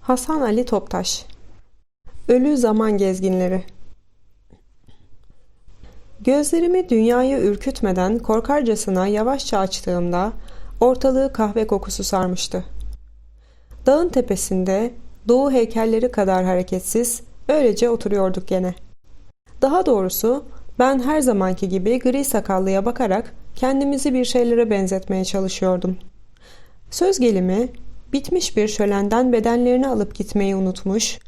Hasan Ali Toptaş Ölü Zaman Gezginleri Gözlerimi dünyayı ürkütmeden korkarcasına yavaşça açtığımda ortalığı kahve kokusu sarmıştı. Dağın tepesinde doğu heykelleri kadar hareketsiz öylece oturuyorduk gene. Daha doğrusu ben her zamanki gibi gri sakallıya bakarak kendimizi bir şeylere benzetmeye çalışıyordum. Söz gelimi bitmiş bir şölenden bedenlerini alıp gitmeyi unutmuş,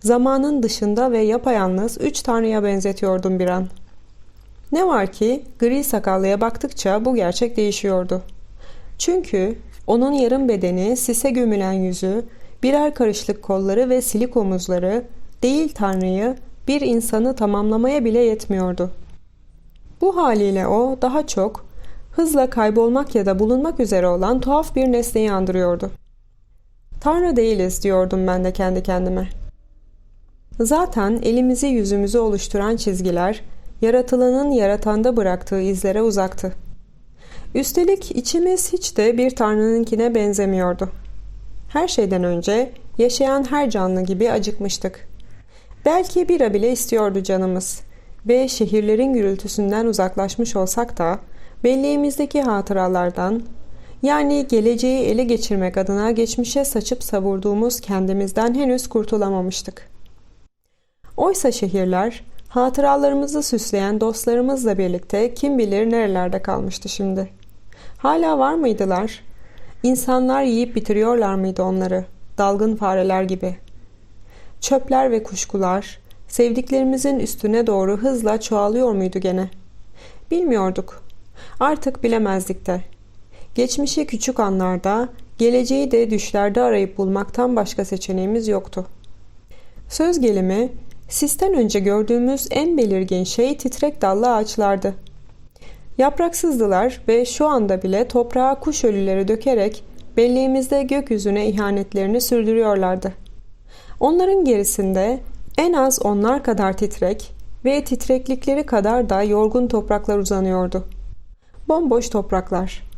zamanın dışında ve yapayalnız üç tanrıya benzetiyordum bir an. Ne var ki gri sakallıya baktıkça bu gerçek değişiyordu. Çünkü onun yarım bedeni, sise gömülen yüzü, birer karışlık kolları ve silik omuzları değil Tanrı'yı bir insanı tamamlamaya bile yetmiyordu. Bu haliyle o daha çok hızla kaybolmak ya da bulunmak üzere olan tuhaf bir nesneyi andırıyordu. Tanrı değiliz diyordum ben de kendi kendime. Zaten elimizi yüzümüzü oluşturan çizgiler yaratılanın yaratanda bıraktığı izlere uzaktı. Üstelik içimiz hiç de bir tanrınınkine benzemiyordu. Her şeyden önce yaşayan her canlı gibi acıkmıştık. Belki bira bile istiyordu canımız ve şehirlerin gürültüsünden uzaklaşmış olsak da belleğimizdeki hatıralardan yani geleceği ele geçirmek adına geçmişe saçıp savurduğumuz kendimizden henüz kurtulamamıştık. Oysa şehirler hatıralarımızı süsleyen dostlarımızla birlikte kim bilir nerelerde kalmıştı şimdi. Hala var mıydılar? İnsanlar yiyip bitiriyorlar mıydı onları? Dalgın fareler gibi. Çöpler ve kuşkular sevdiklerimizin üstüne doğru hızla çoğalıyor muydu gene? Bilmiyorduk. Artık bilemezdik de. Geçmişi küçük anlarda, geleceği de düşlerde arayıp bulmaktan başka seçeneğimiz yoktu. Söz gelimi, sisten önce gördüğümüz en belirgin şey titrek dallı ağaçlardı. Yapraksızdılar ve şu anda bile toprağa kuş ölüleri dökerek belleğimizde gökyüzüne ihanetlerini sürdürüyorlardı. Onların gerisinde en az onlar kadar titrek ve titreklikleri kadar da yorgun topraklar uzanıyordu. Bomboş topraklar.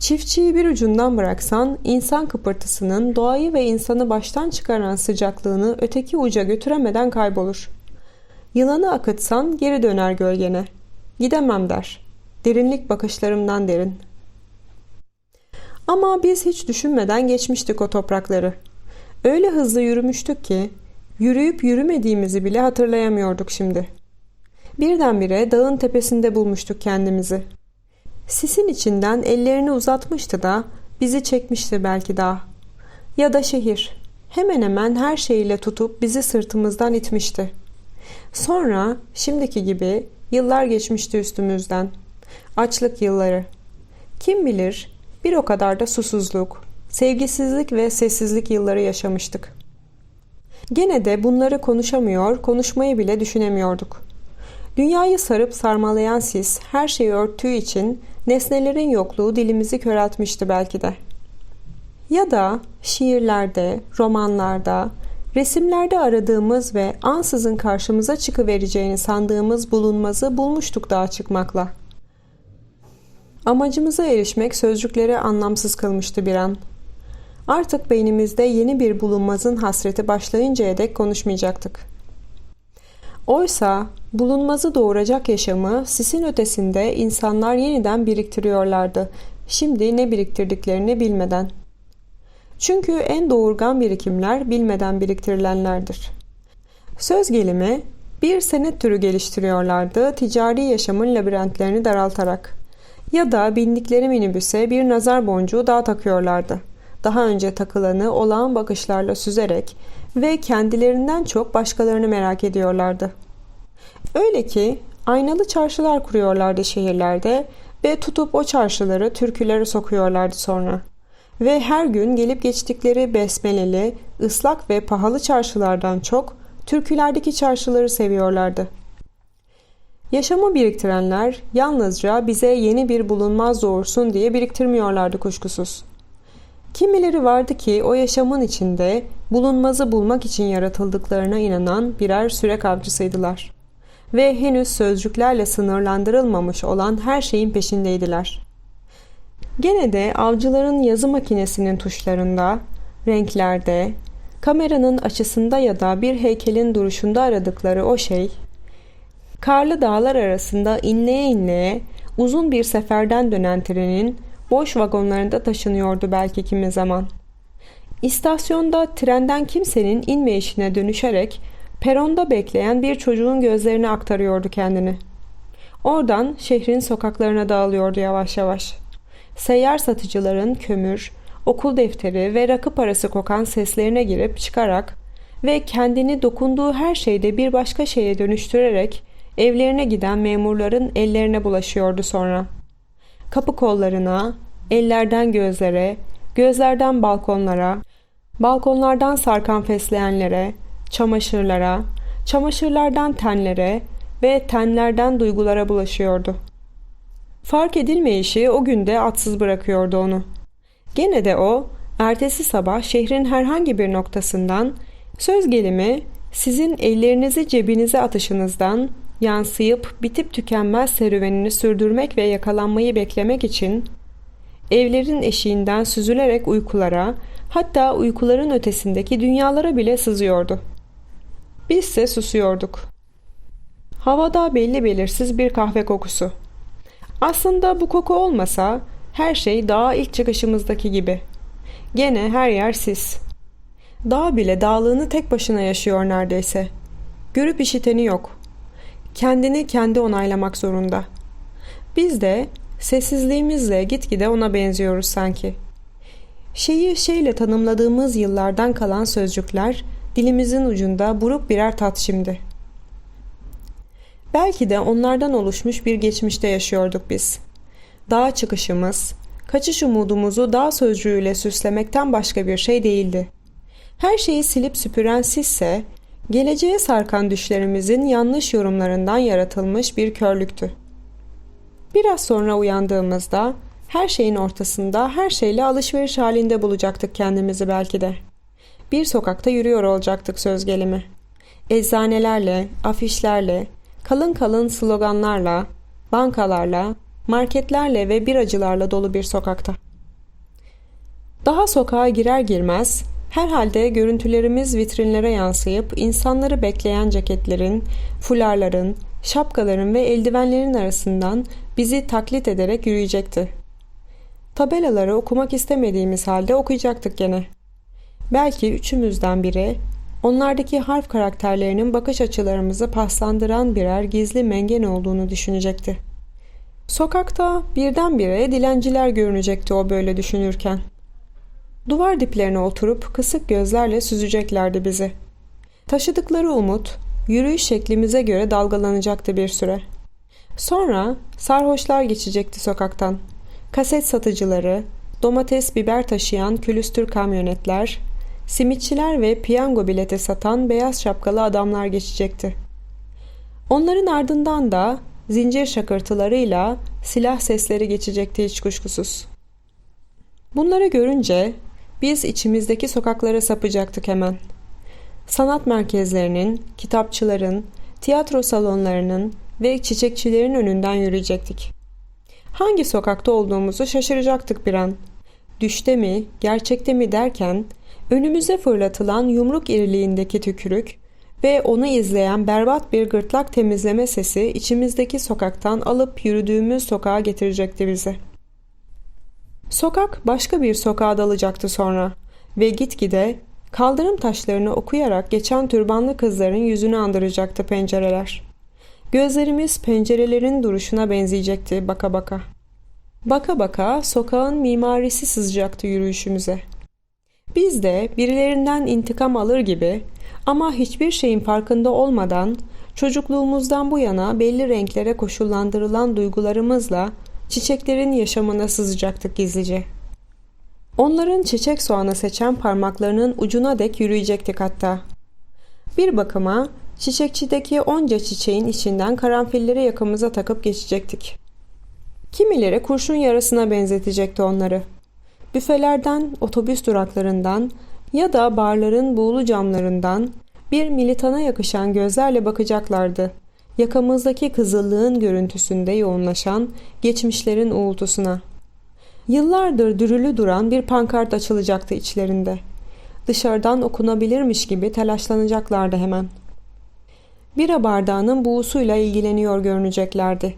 Çiftçiyi bir ucundan bıraksan insan kıpırtısının doğayı ve insanı baştan çıkaran sıcaklığını öteki uca götüremeden kaybolur. Yılanı akıtsan geri döner gölgene. Gidemem der. Derinlik bakışlarımdan derin. Ama biz hiç düşünmeden geçmiştik o toprakları. Öyle hızlı yürümüştük ki yürüyüp yürümediğimizi bile hatırlayamıyorduk şimdi. Birdenbire dağın tepesinde bulmuştuk kendimizi. Sisin içinden ellerini uzatmıştı da bizi çekmişti belki daha. Ya da şehir. Hemen hemen her şeyiyle tutup bizi sırtımızdan itmişti. Sonra şimdiki gibi yıllar geçmişti üstümüzden. Açlık yılları. Kim bilir bir o kadar da susuzluk, sevgisizlik ve sessizlik yılları yaşamıştık. Gene de bunları konuşamıyor, konuşmayı bile düşünemiyorduk. Dünyayı sarıp sarmalayan sis her şeyi örttüğü için nesnelerin yokluğu dilimizi köreltmişti belki de. Ya da şiirlerde, romanlarda, resimlerde aradığımız ve ansızın karşımıza çıkıvereceğini sandığımız bulunmazı bulmuştuk daha çıkmakla. Amacımıza erişmek sözcükleri anlamsız kılmıştı bir an. Artık beynimizde yeni bir bulunmazın hasreti başlayıncaya dek konuşmayacaktık. Oysa bulunmazı doğuracak yaşamı sisin ötesinde insanlar yeniden biriktiriyorlardı. Şimdi ne biriktirdiklerini bilmeden. Çünkü en doğurgan birikimler bilmeden biriktirilenlerdir. Söz gelimi bir senet türü geliştiriyorlardı ticari yaşamın labirentlerini daraltarak. Ya da bindikleri minibüse bir nazar boncuğu daha takıyorlardı. Daha önce takılanı olağan bakışlarla süzerek ve kendilerinden çok başkalarını merak ediyorlardı. Öyle ki aynalı çarşılar kuruyorlardı şehirlerde ve tutup o çarşıları türküleri sokuyorlardı sonra. Ve her gün gelip geçtikleri besmeleli, ıslak ve pahalı çarşılardan çok türkülerdeki çarşıları seviyorlardı. Yaşamı biriktirenler yalnızca bize yeni bir bulunmaz doğursun diye biriktirmiyorlardı kuşkusuz. Kimileri vardı ki o yaşamın içinde bulunmazı bulmak için yaratıldıklarına inanan birer sürek avcısıydılar. Ve henüz sözcüklerle sınırlandırılmamış olan her şeyin peşindeydiler. Gene de avcıların yazı makinesinin tuşlarında, renklerde, kameranın açısında ya da bir heykelin duruşunda aradıkları o şey, karlı dağlar arasında inleye inleye uzun bir seferden dönen trenin boş vagonlarında taşınıyordu belki kimi zaman. İstasyonda trenden kimsenin inmeyişine dönüşerek peronda bekleyen bir çocuğun gözlerine aktarıyordu kendini. Oradan şehrin sokaklarına dağılıyordu yavaş yavaş. Seyyar satıcıların kömür, okul defteri ve rakı parası kokan seslerine girip çıkarak ve kendini dokunduğu her şeyde bir başka şeye dönüştürerek evlerine giden memurların ellerine bulaşıyordu sonra. Kapı kollarına, ellerden gözlere, gözlerden balkonlara, balkonlardan sarkan fesleğenlere, çamaşırlara, çamaşırlardan tenlere ve tenlerden duygulara bulaşıyordu. Fark edilmeyişi o günde atsız bırakıyordu onu. Gene de o, ertesi sabah şehrin herhangi bir noktasından söz gelimi sizin ellerinizi cebinize atışınızdan yansıyıp bitip tükenmez serüvenini sürdürmek ve yakalanmayı beklemek için evlerin eşiğinden süzülerek uykulara, hatta uykuların ötesindeki dünyalara bile sızıyordu. Bizse susuyorduk. Havada belli belirsiz bir kahve kokusu. Aslında bu koku olmasa her şey daha ilk çıkışımızdaki gibi. Gene her yer sis. Dağ bile dağlığını tek başına yaşıyor neredeyse. Görüp işiteni yok. Kendini kendi onaylamak zorunda. Biz de sessizliğimizle gitgide ona benziyoruz sanki. Şeyi şeyle tanımladığımız yıllardan kalan sözcükler dilimizin ucunda buruk birer tat şimdi. Belki de onlardan oluşmuş bir geçmişte yaşıyorduk biz. Dağ çıkışımız, kaçış umudumuzu dağ sözcüğüyle süslemekten başka bir şey değildi. Her şeyi silip süpüren sizse, geleceğe sarkan düşlerimizin yanlış yorumlarından yaratılmış bir körlüktü. Biraz sonra uyandığımızda her şeyin ortasında her şeyle alışveriş halinde bulacaktık kendimizi belki de. Bir sokakta yürüyor olacaktık söz gelimi. Eczanelerle, afişlerle, kalın kalın sloganlarla, bankalarla, marketlerle ve biracılarla dolu bir sokakta. Daha sokağa girer girmez herhalde görüntülerimiz vitrinlere yansıyıp insanları bekleyen ceketlerin, fularların, şapkaların ve eldivenlerin arasından bizi taklit ederek yürüyecekti. Tabelaları okumak istemediğimiz halde okuyacaktık gene. Belki üçümüzden biri onlardaki harf karakterlerinin bakış açılarımızı paslandıran birer gizli mengen olduğunu düşünecekti. Sokakta birdenbire dilenciler görünecekti o böyle düşünürken. Duvar diplerine oturup kısık gözlerle süzeceklerdi bizi. Taşıdıkları umut, yürüyüş şeklimize göre dalgalanacaktı bir süre. Sonra sarhoşlar geçecekti sokaktan. Kaset satıcıları, domates biber taşıyan külüstür kamyonetler, simitçiler ve piyango bileti satan beyaz şapkalı adamlar geçecekti. Onların ardından da zincir şakırtılarıyla silah sesleri geçecekti hiç kuşkusuz. Bunları görünce biz içimizdeki sokaklara sapacaktık hemen. Sanat merkezlerinin, kitapçıların, tiyatro salonlarının ve çiçekçilerin önünden yürüyecektik. Hangi sokakta olduğumuzu şaşıracaktık bir an. Düşte mi, gerçekte mi derken önümüze fırlatılan yumruk iriliğindeki tükürük ve onu izleyen berbat bir gırtlak temizleme sesi içimizdeki sokaktan alıp yürüdüğümüz sokağa getirecekti bizi. Sokak başka bir sokağa dalacaktı sonra ve gitgide kaldırım taşlarını okuyarak geçen türbanlı kızların yüzünü andıracaktı pencereler. Gözlerimiz pencerelerin duruşuna benzeyecekti baka baka. Baka baka sokağın mimarisi sızacaktı yürüyüşümüze. Biz de birilerinden intikam alır gibi ama hiçbir şeyin farkında olmadan çocukluğumuzdan bu yana belli renklere koşullandırılan duygularımızla çiçeklerin yaşamına sızacaktık gizlice. Onların çiçek soğanı seçen parmaklarının ucuna dek yürüyecektik hatta. Bir bakıma çiçekçideki onca çiçeğin içinden karanfilleri yakamıza takıp geçecektik. Kimileri kurşun yarasına benzetecekti onları. Büfelerden, otobüs duraklarından ya da barların buğulu camlarından bir militana yakışan gözlerle bakacaklardı. Yakamızdaki kızıllığın görüntüsünde yoğunlaşan geçmişlerin uğultusuna. Yıllardır dürülü duran bir pankart açılacaktı içlerinde. dışarıdan okunabilirmiş gibi telaşlanacaklardı hemen. Bira bardağının buğusuyla ilgileniyor görüneceklerdi.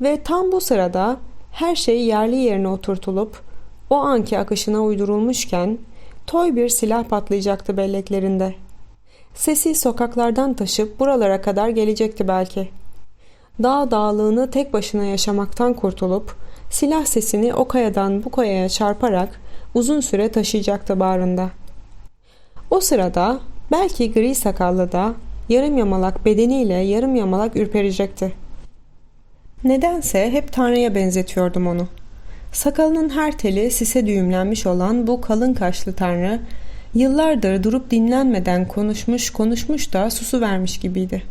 Ve tam bu sırada her şey yerli yerine oturtulup o anki akışına uydurulmuşken toy bir silah patlayacaktı belleklerinde. Sesi sokaklardan taşıp buralara kadar gelecekti belki. Dağ dağlığını tek başına yaşamaktan kurtulup silah sesini o kayadan bu kayaya çarparak uzun süre taşıyacaktı bağrında. O sırada belki gri sakallı da yarım yamalak bedeniyle yarım yamalak ürperecekti. Nedense hep Tanrı'ya benzetiyordum onu. Sakalının her teli sise düğümlenmiş olan bu kalın kaşlı Tanrı, yıllardır durup dinlenmeden konuşmuş konuşmuş da susu vermiş gibiydi.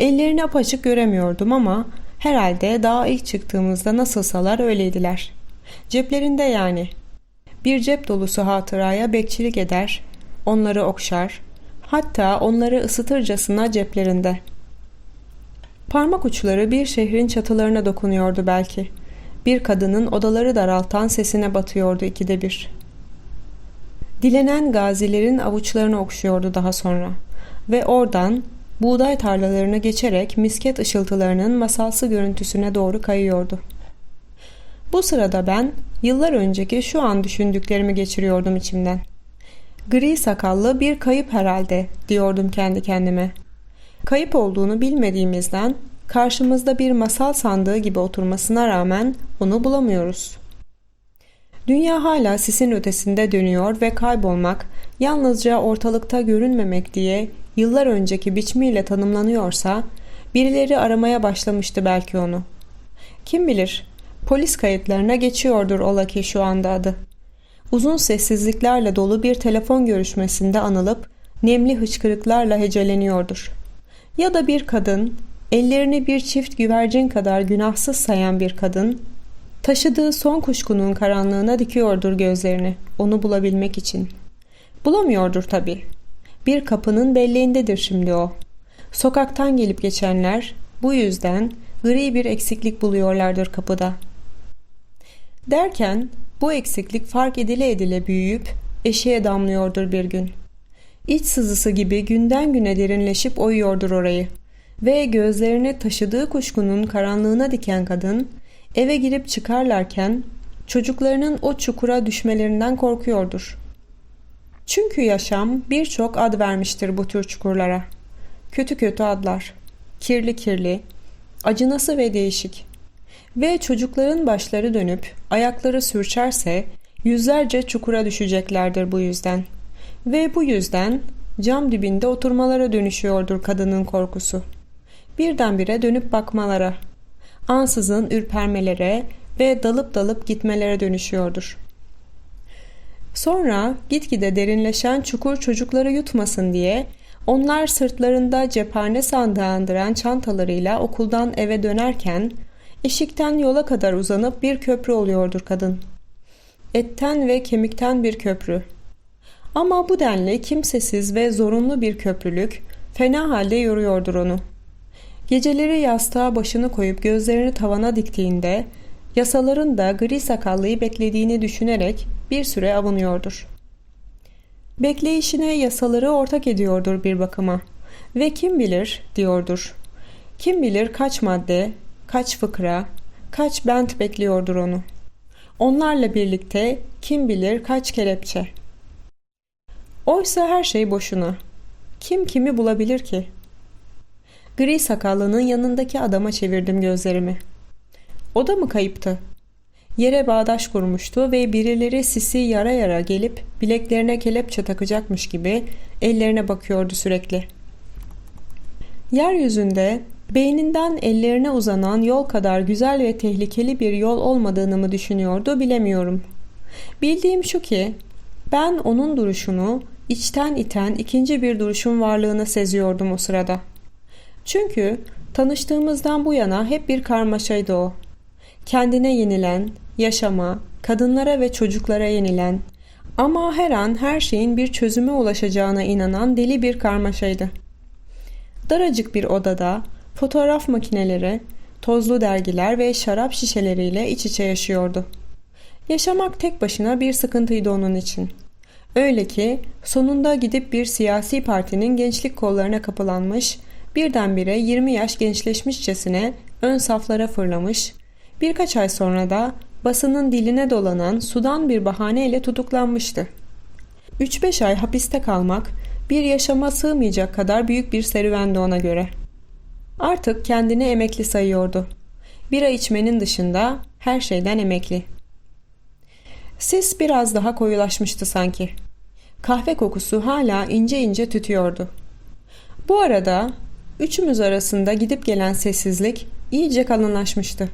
Ellerini apaçık göremiyordum ama herhalde daha ilk çıktığımızda nasılsalar öyleydiler. Ceplerinde yani. Bir cep dolusu hatıraya bekçilik eder, onları okşar, hatta onları ısıtırcasına ceplerinde.'' Parmak uçları bir şehrin çatılarına dokunuyordu belki. Bir kadının odaları daraltan sesine batıyordu ikide bir. Dilenen gazilerin avuçlarını okşuyordu daha sonra. Ve oradan buğday tarlalarını geçerek misket ışıltılarının masalsı görüntüsüne doğru kayıyordu. Bu sırada ben yıllar önceki şu an düşündüklerimi geçiriyordum içimden. Gri sakallı bir kayıp herhalde diyordum kendi kendime. Kayıp olduğunu bilmediğimizden karşımızda bir masal sandığı gibi oturmasına rağmen onu bulamıyoruz. Dünya hala sisin ötesinde dönüyor ve kaybolmak, yalnızca ortalıkta görünmemek diye yıllar önceki biçimiyle tanımlanıyorsa, birileri aramaya başlamıştı belki onu. Kim bilir, polis kayıtlarına geçiyordur ola ki şu anda adı. Uzun sessizliklerle dolu bir telefon görüşmesinde anılıp, nemli hıçkırıklarla heceleniyordur.'' Ya da bir kadın, ellerini bir çift güvercin kadar günahsız sayan bir kadın, taşıdığı son kuşkunun karanlığına dikiyordur gözlerini, onu bulabilmek için. Bulamıyordur tabii. Bir kapının belleğindedir şimdi o. Sokaktan gelip geçenler bu yüzden gri bir eksiklik buluyorlardır kapıda. Derken bu eksiklik fark edile edile büyüyüp eşeğe damlıyordur bir gün.'' İç sızısı gibi günden güne derinleşip oyuyordur orayı. Ve gözlerini taşıdığı kuşkunun karanlığına diken kadın eve girip çıkarlarken çocuklarının o çukura düşmelerinden korkuyordur. Çünkü yaşam birçok ad vermiştir bu tür çukurlara. Kötü kötü adlar. Kirli kirli, acınası ve değişik. Ve çocukların başları dönüp ayakları sürçerse yüzlerce çukura düşeceklerdir bu yüzden.'' Ve bu yüzden cam dibinde oturmalara dönüşüyordur kadının korkusu. Birdenbire dönüp bakmalara, ansızın ürpermelere ve dalıp dalıp gitmelere dönüşüyordur. Sonra gitgide derinleşen çukur çocukları yutmasın diye onlar sırtlarında cephane sandığı andıran çantalarıyla okuldan eve dönerken eşikten yola kadar uzanıp bir köprü oluyordur kadın. Etten ve kemikten bir köprü. Ama bu denli kimsesiz ve zorunlu bir köprülük fena halde yoruyordur onu. Geceleri yastığa başını koyup gözlerini tavana diktiğinde yasaların da gri sakallıyı beklediğini düşünerek bir süre avunuyordur. Bekleyişine yasaları ortak ediyordur bir bakıma ve kim bilir diyordur. Kim bilir kaç madde, kaç fıkra, kaç bent bekliyordur onu. Onlarla birlikte kim bilir kaç kelepçe.'' Oysa her şey boşuna. Kim kimi bulabilir ki? Gri sakallının yanındaki adama çevirdim gözlerimi. O da mı kayıptı? Yere bağdaş kurmuştu ve birileri sisi yara yara gelip bileklerine kelepçe takacakmış gibi ellerine bakıyordu sürekli. Yeryüzünde beyninden ellerine uzanan yol kadar güzel ve tehlikeli bir yol olmadığını mı düşünüyordu bilemiyorum. Bildiğim şu ki ben onun duruşunu içten iten ikinci bir duruşun varlığını seziyordum o sırada. Çünkü tanıştığımızdan bu yana hep bir karmaşaydı o. Kendine yenilen, yaşama, kadınlara ve çocuklara yenilen ama her an her şeyin bir çözüme ulaşacağına inanan deli bir karmaşaydı. Daracık bir odada fotoğraf makineleri, tozlu dergiler ve şarap şişeleriyle iç içe yaşıyordu. Yaşamak tek başına bir sıkıntıydı onun için. Öyle ki sonunda gidip bir siyasi partinin gençlik kollarına kapılanmış, birdenbire 20 yaş gençleşmişçesine ön saflara fırlamış, birkaç ay sonra da basının diline dolanan sudan bir bahaneyle tutuklanmıştı. 3-5 ay hapiste kalmak bir yaşama sığmayacak kadar büyük bir serüvendi ona göre. Artık kendini emekli sayıyordu. Bira içmenin dışında her şeyden emekli. Sis biraz daha koyulaşmıştı sanki. Kahve kokusu hala ince ince tütüyordu. Bu arada üçümüz arasında gidip gelen sessizlik iyice kalınlaşmıştı.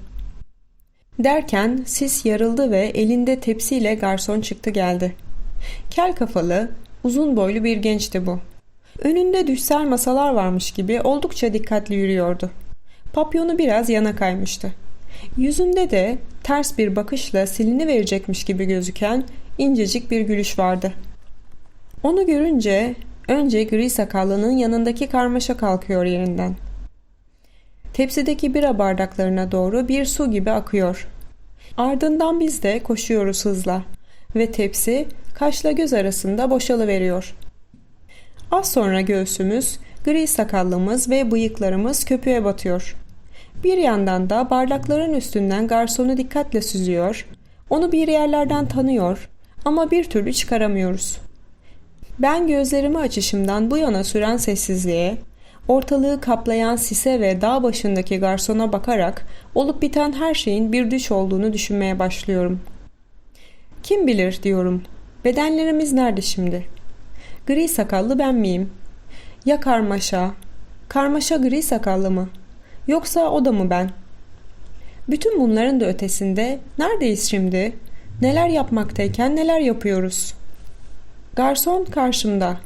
Derken sis yarıldı ve elinde tepsiyle garson çıktı geldi. Kel kafalı, uzun boylu bir gençti bu. Önünde düşsel masalar varmış gibi oldukça dikkatli yürüyordu. Papyonu biraz yana kaymıştı. Yüzünde de ters bir bakışla silini verecekmiş gibi gözüken incecik bir gülüş vardı. Onu görünce önce gri sakallının yanındaki karmaşa kalkıyor yerinden. Tepsideki bira bardaklarına doğru bir su gibi akıyor. Ardından biz de koşuyoruz hızla ve tepsi kaşla göz arasında boşalıveriyor. Az sonra göğsümüz, gri sakallımız ve bıyıklarımız köpüğe batıyor. Bir yandan da bardakların üstünden garsonu dikkatle süzüyor, onu bir yerlerden tanıyor ama bir türlü çıkaramıyoruz. Ben gözlerimi açışımdan bu yana süren sessizliğe, ortalığı kaplayan sise ve dağ başındaki garsona bakarak olup biten her şeyin bir düş olduğunu düşünmeye başlıyorum. Kim bilir diyorum. Bedenlerimiz nerede şimdi? Gri sakallı ben miyim? Ya karmaşa? Karmaşa gri sakallı mı? Yoksa o da mı ben? Bütün bunların da ötesinde neredeyiz şimdi? Neler yapmaktayken neler yapıyoruz? Garson karşımda.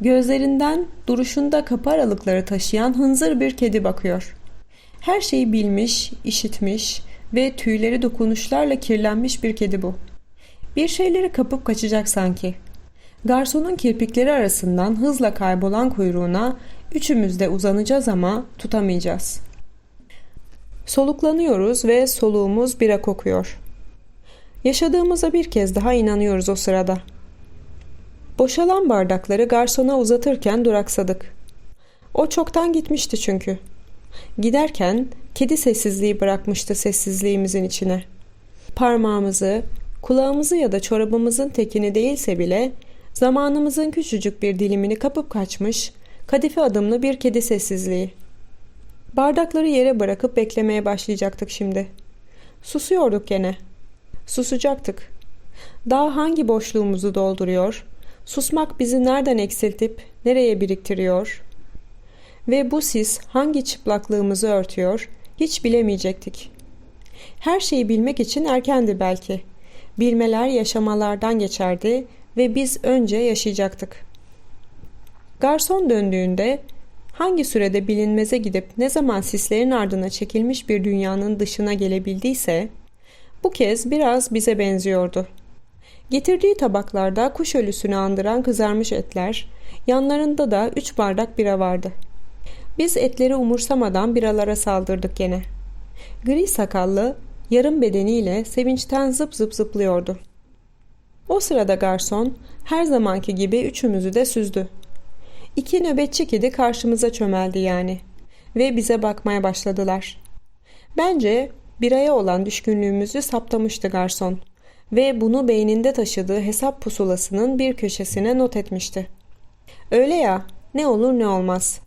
Gözlerinden duruşunda kapı aralıkları taşıyan hınzır bir kedi bakıyor. Her şeyi bilmiş, işitmiş ve tüyleri dokunuşlarla kirlenmiş bir kedi bu. Bir şeyleri kapıp kaçacak sanki. Garsonun kirpikleri arasından hızla kaybolan kuyruğuna üçümüz de uzanacağız ama tutamayacağız. Soluklanıyoruz ve soluğumuz bira kokuyor. Yaşadığımıza bir kez daha inanıyoruz o sırada. Boşalan bardakları garsona uzatırken duraksadık. O çoktan gitmişti çünkü. Giderken kedi sessizliği bırakmıştı sessizliğimizin içine. Parmağımızı, kulağımızı ya da çorabımızın tekini değilse bile zamanımızın küçücük bir dilimini kapıp kaçmış, kadife adımlı bir kedi sessizliği. Bardakları yere bırakıp beklemeye başlayacaktık şimdi. Susuyorduk gene. Susacaktık. Daha hangi boşluğumuzu dolduruyor, susmak bizi nereden eksiltip nereye biriktiriyor ve bu sis hangi çıplaklığımızı örtüyor hiç bilemeyecektik. Her şeyi bilmek için erkendi belki. Bilmeler yaşamalardan geçerdi ve biz önce yaşayacaktık. Garson döndüğünde hangi sürede bilinmeze gidip ne zaman sislerin ardına çekilmiş bir dünyanın dışına gelebildiyse bu kez biraz bize benziyordu. Getirdiği tabaklarda kuş ölüsünü andıran kızarmış etler, yanlarında da üç bardak bira vardı. Biz etleri umursamadan biralara saldırdık gene. Gri sakallı, yarım bedeniyle sevinçten zıp zıp zıplıyordu. O sırada garson her zamanki gibi üçümüzü de süzdü. İki nöbetçi kedi karşımıza çömeldi yani ve bize bakmaya başladılar. Bence biraya olan düşkünlüğümüzü saptamıştı garson ve bunu beyninde taşıdığı hesap pusulasının bir köşesine not etmişti. Öyle ya, ne olur ne olmaz.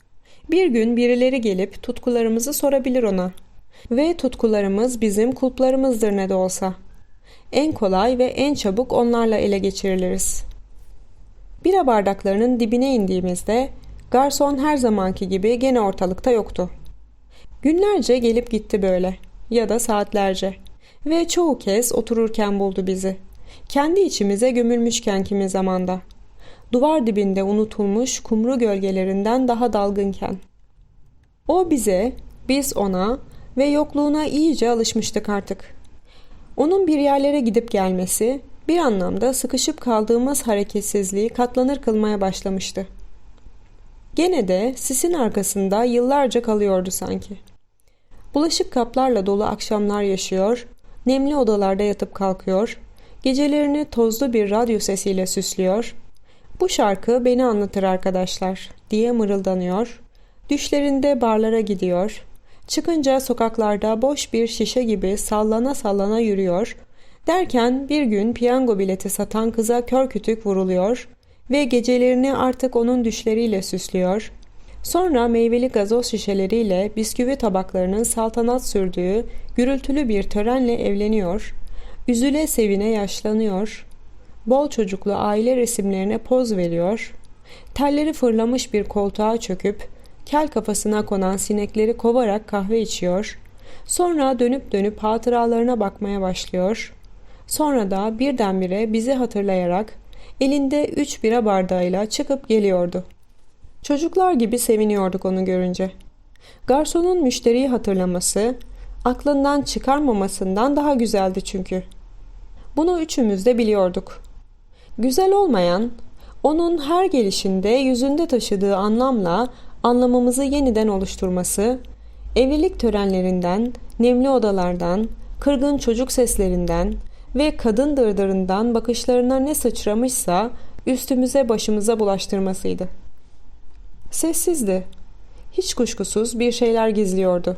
Bir gün birileri gelip tutkularımızı sorabilir ona. Ve tutkularımız bizim kulplarımızdır ne de olsa. En kolay ve en çabuk onlarla ele geçiriliriz. Bira bardaklarının dibine indiğimizde garson her zamanki gibi gene ortalıkta yoktu. Günlerce gelip gitti böyle ya da saatlerce ve çoğu kez otururken buldu bizi. Kendi içimize gömülmüşken kimi zamanda. Duvar dibinde unutulmuş kumru gölgelerinden daha dalgınken. O bize, biz ona ve yokluğuna iyice alışmıştık artık. Onun bir yerlere gidip gelmesi bir anlamda sıkışıp kaldığımız hareketsizliği katlanır kılmaya başlamıştı. Gene de sisin arkasında yıllarca kalıyordu sanki. Bulaşık kaplarla dolu akşamlar yaşıyor, nemli odalarda yatıp kalkıyor, Gecelerini tozlu bir radyo sesiyle süslüyor. Bu şarkı beni anlatır arkadaşlar diye mırıldanıyor. Düşlerinde barlara gidiyor. Çıkınca sokaklarda boş bir şişe gibi sallana sallana yürüyor. Derken bir gün piyango bileti satan kıza kör kütük vuruluyor ve gecelerini artık onun düşleriyle süslüyor. Sonra meyveli gazoz şişeleriyle bisküvi tabaklarının saltanat sürdüğü gürültülü bir törenle evleniyor. Üzüle sevine yaşlanıyor. Bol çocuklu aile resimlerine poz veriyor. Telleri fırlamış bir koltuğa çöküp kel kafasına konan sinekleri kovarak kahve içiyor. Sonra dönüp dönüp hatıralarına bakmaya başlıyor. Sonra da birdenbire bizi hatırlayarak elinde üç bira bardağıyla çıkıp geliyordu. Çocuklar gibi seviniyorduk onu görünce. Garsonun müşteriyi hatırlaması, aklından çıkarmamasından daha güzeldi çünkü. Bunu üçümüz de biliyorduk. Güzel olmayan, onun her gelişinde yüzünde taşıdığı anlamla anlamamızı yeniden oluşturması, evlilik törenlerinden, nemli odalardan, kırgın çocuk seslerinden ve kadın dırdırından bakışlarına ne sıçramışsa üstümüze başımıza bulaştırmasıydı. Sessizdi. Hiç kuşkusuz bir şeyler gizliyordu.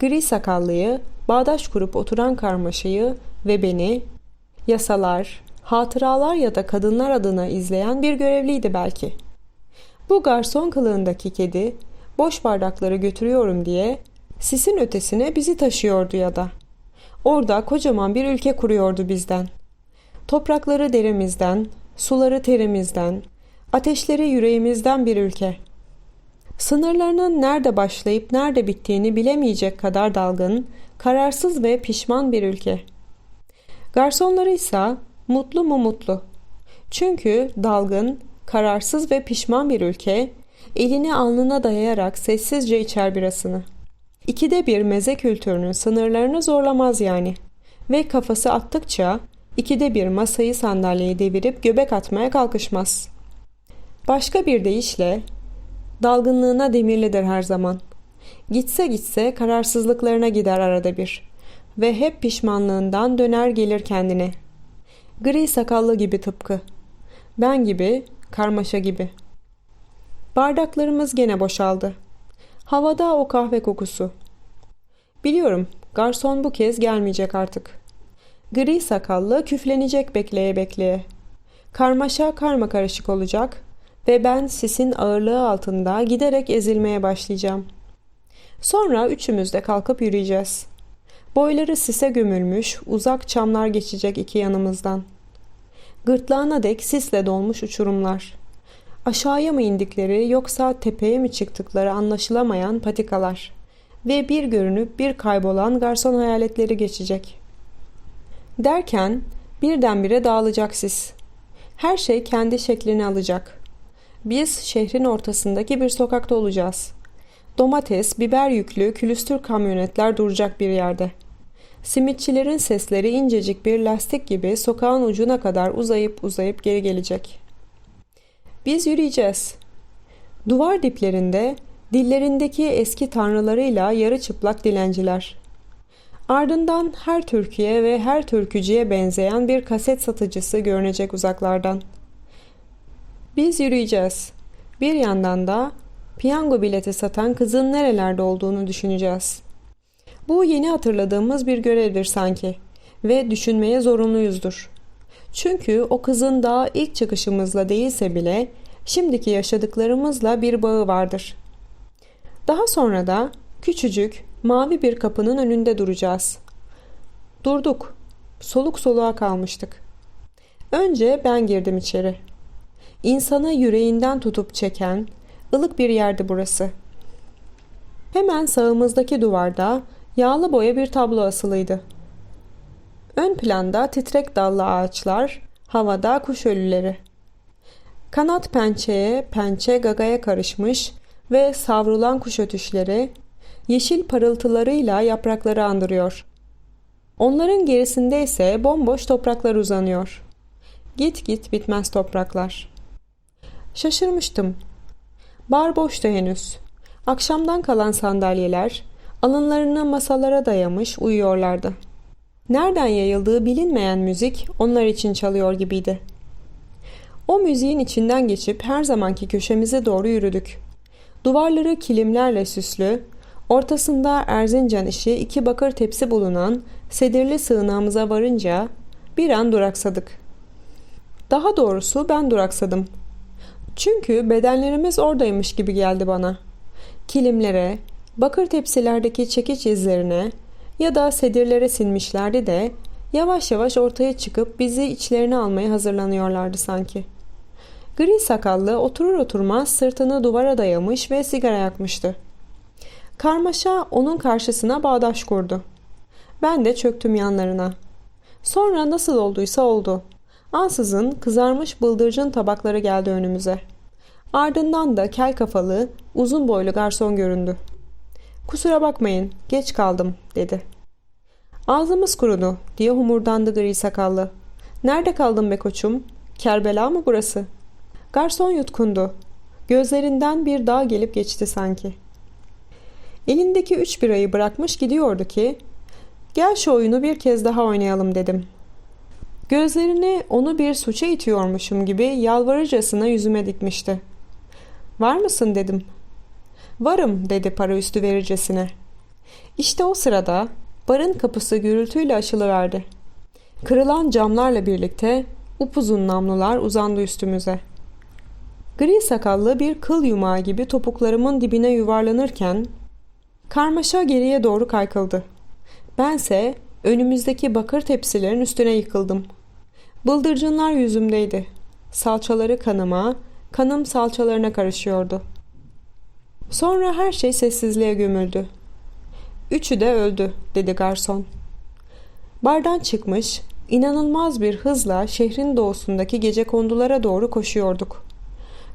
Gri sakallıyı, bağdaş kurup oturan karmaşayı ve beni, yasalar, hatıralar ya da kadınlar adına izleyen bir görevliydi belki. Bu garson kılığındaki kedi, boş bardakları götürüyorum diye sisin ötesine bizi taşıyordu ya da. Orada kocaman bir ülke kuruyordu bizden. Toprakları derimizden, suları terimizden, ateşleri yüreğimizden bir ülke. Sınırlarının nerede başlayıp nerede bittiğini bilemeyecek kadar dalgın, kararsız ve pişman bir ülke. Garsonları ise mutlu mu mutlu. Çünkü dalgın, kararsız ve pişman bir ülke, elini alnına dayayarak sessizce içer birasını. İkide bir meze kültürünün sınırlarını zorlamaz yani. Ve kafası attıkça ikide bir masayı sandalyeyi devirip göbek atmaya kalkışmaz.'' Başka bir deyişle dalgınlığına demirlidir her zaman. Gitse gitse kararsızlıklarına gider arada bir ve hep pişmanlığından döner gelir kendine. Gri sakallı gibi tıpkı. Ben gibi, karmaşa gibi. Bardaklarımız gene boşaldı. Havada o kahve kokusu. Biliyorum, garson bu kez gelmeyecek artık. Gri sakallı küflenecek bekleye bekleye. Karmaşa karma karışık olacak ve ben sisin ağırlığı altında giderek ezilmeye başlayacağım. Sonra üçümüz de kalkıp yürüyeceğiz. Boyları sise gömülmüş, uzak çamlar geçecek iki yanımızdan. Gırtlağına dek sisle dolmuş uçurumlar. Aşağıya mı indikleri yoksa tepeye mi çıktıkları anlaşılamayan patikalar. Ve bir görünüp bir kaybolan garson hayaletleri geçecek. Derken birdenbire dağılacak sis. Her şey kendi şeklini alacak. Biz şehrin ortasındaki bir sokakta olacağız. Domates, biber yüklü külüstür kamyonetler duracak bir yerde. Simitçilerin sesleri incecik bir lastik gibi sokağın ucuna kadar uzayıp uzayıp geri gelecek. Biz yürüyeceğiz. Duvar diplerinde dillerindeki eski tanrılarıyla yarı çıplak dilenciler. Ardından her Türkiye ve her türkücüye benzeyen bir kaset satıcısı görünecek uzaklardan.'' Biz yürüyeceğiz. Bir yandan da piyango bileti satan kızın nerelerde olduğunu düşüneceğiz. Bu yeni hatırladığımız bir görevdir sanki ve düşünmeye zorunluyuzdur. Çünkü o kızın daha ilk çıkışımızla değilse bile şimdiki yaşadıklarımızla bir bağı vardır. Daha sonra da küçücük mavi bir kapının önünde duracağız. Durduk. Soluk soluğa kalmıştık. Önce ben girdim içeri. İnsanı yüreğinden tutup çeken ılık bir yerdi burası. Hemen sağımızdaki duvarda yağlı boya bir tablo asılıydı. Ön planda titrek dallı ağaçlar, havada kuş ölüleri. Kanat pençeye, pençe gagaya karışmış ve savrulan kuş ötüşleri, yeşil parıltılarıyla yaprakları andırıyor. Onların gerisinde ise bomboş topraklar uzanıyor. Git git bitmez topraklar. Şaşırmıştım. Bar boştu henüz. Akşamdan kalan sandalyeler alınlarını masalara dayamış uyuyorlardı. Nereden yayıldığı bilinmeyen müzik onlar için çalıyor gibiydi. O müziğin içinden geçip her zamanki köşemize doğru yürüdük. Duvarları kilimlerle süslü, ortasında Erzincan işi iki bakır tepsi bulunan sedirli sığınağımıza varınca bir an duraksadık. Daha doğrusu ben duraksadım. Çünkü bedenlerimiz oradaymış gibi geldi bana. Kilimlere, bakır tepsilerdeki çekiç izlerine ya da sedirlere sinmişlerdi de yavaş yavaş ortaya çıkıp bizi içlerine almaya hazırlanıyorlardı sanki. Gri sakallı oturur oturmaz sırtını duvara dayamış ve sigara yakmıştı. Karmaşa onun karşısına bağdaş kurdu. Ben de çöktüm yanlarına. Sonra nasıl olduysa oldu. Ansızın kızarmış bıldırcın tabakları geldi önümüze. Ardından da kel kafalı, uzun boylu garson göründü. Kusura bakmayın, geç kaldım, dedi. Ağzımız kurudu, diye humurdandı gri sakallı. Nerede kaldın be koçum? Kerbela mı burası? Garson yutkundu. Gözlerinden bir dağ gelip geçti sanki. Elindeki üç birayı bırakmış gidiyordu ki, gel şu oyunu bir kez daha oynayalım dedim. Gözlerini onu bir suça itiyormuşum gibi yalvarıcasına yüzüme dikmişti. Var mısın dedim. Varım dedi para üstü vericesine. İşte o sırada barın kapısı gürültüyle aşılıverdi. Kırılan camlarla birlikte upuzun namlular uzandı üstümüze. Gri sakallı bir kıl yumağı gibi topuklarımın dibine yuvarlanırken karmaşa geriye doğru kaykıldı. Bense önümüzdeki bakır tepsilerin üstüne yıkıldım. Bıldırcınlar yüzümdeydi. Salçaları kanıma, kanım salçalarına karışıyordu. Sonra her şey sessizliğe gömüldü. Üçü de öldü, dedi garson. Bardan çıkmış, inanılmaz bir hızla şehrin doğusundaki gece kondulara doğru koşuyorduk.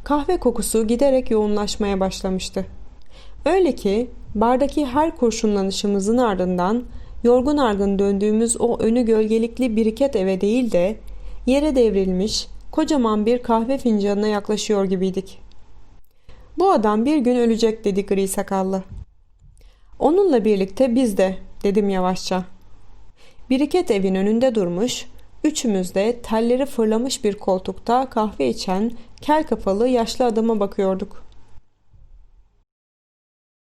Kahve kokusu giderek yoğunlaşmaya başlamıştı. Öyle ki bardaki her kurşunlanışımızın ardından yorgun argın döndüğümüz o önü gölgelikli biriket eve değil de yere devrilmiş kocaman bir kahve fincanına yaklaşıyor gibiydik. Bu adam bir gün ölecek dedi gri sakallı. Onunla birlikte biz de dedim yavaşça. Biriket evin önünde durmuş, üçümüz de telleri fırlamış bir koltukta kahve içen kel kafalı yaşlı adama bakıyorduk.